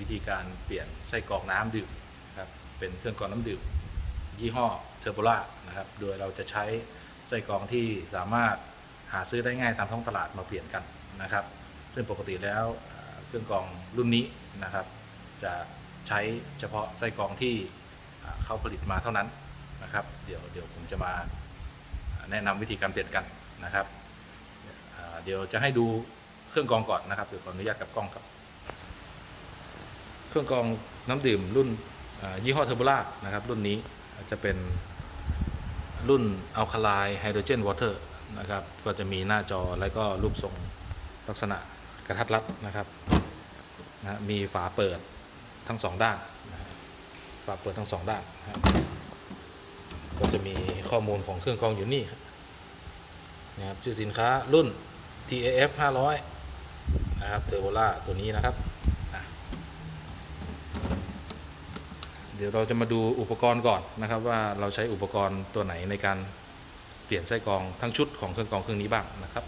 วิธีการเปลี่ยนไส้กรอกน้ำดื่มครับเป็นเครื่องกรองน้ำดื่ม ยี่ห้อเทอร์โบล่านะครับ โดยเราจะใช้ไส้กรองที่สามารถหาซื้อได้ง่ายตามท้องตลาดมาเปลี่ยนกันนะครับ ซึ่งปกติแล้วเครื่องกรองรุ่นนี้นะครับ จะใช้เฉพาะไส้กรองที่เขาผลิตมาเท่านั้นนะครับ เดี๋ยวเดี๋ยวผมจะมาแนะนำวิธีการเปลี่ยนกันนะครับ เดี๋ยวจะให้ดูเครื่องกรองก่อนนะครับเดี๋ยวขออนุญาตกับกล้องครับ รื่องกรองน้ำดื่มรุ่นยี่ห้อเทอร์โบล่านะครับรุ่นนี้จะเป็นรุ่นอัลคาไลไฮโดรเจนวอเตอร์นะครับก็จะมีหน้าจอและก็รูปทรงลักษณะกระทัดรัดนะครับนะมีฝาเปิดทั้งสองด้านนะฝาเปิดทั้งสองด้านนะก็จะมีข้อมูลของเครื่องกรองอยู่นี่นะครับชื่อสินค้ารุ่น TAF 500 นะครับเทอร์โบล่าตัวนี้นะครับอะ เดี๋ยวเราจะมาดูอุปกรณ์ก่อนนะครับ ว่าเราใช้อุปกรณ์ตัวไหนในการเปลี่ยนไส้กรองทั้งชุดของเครื่องกรองเครื่องนี้บ้างนะครับ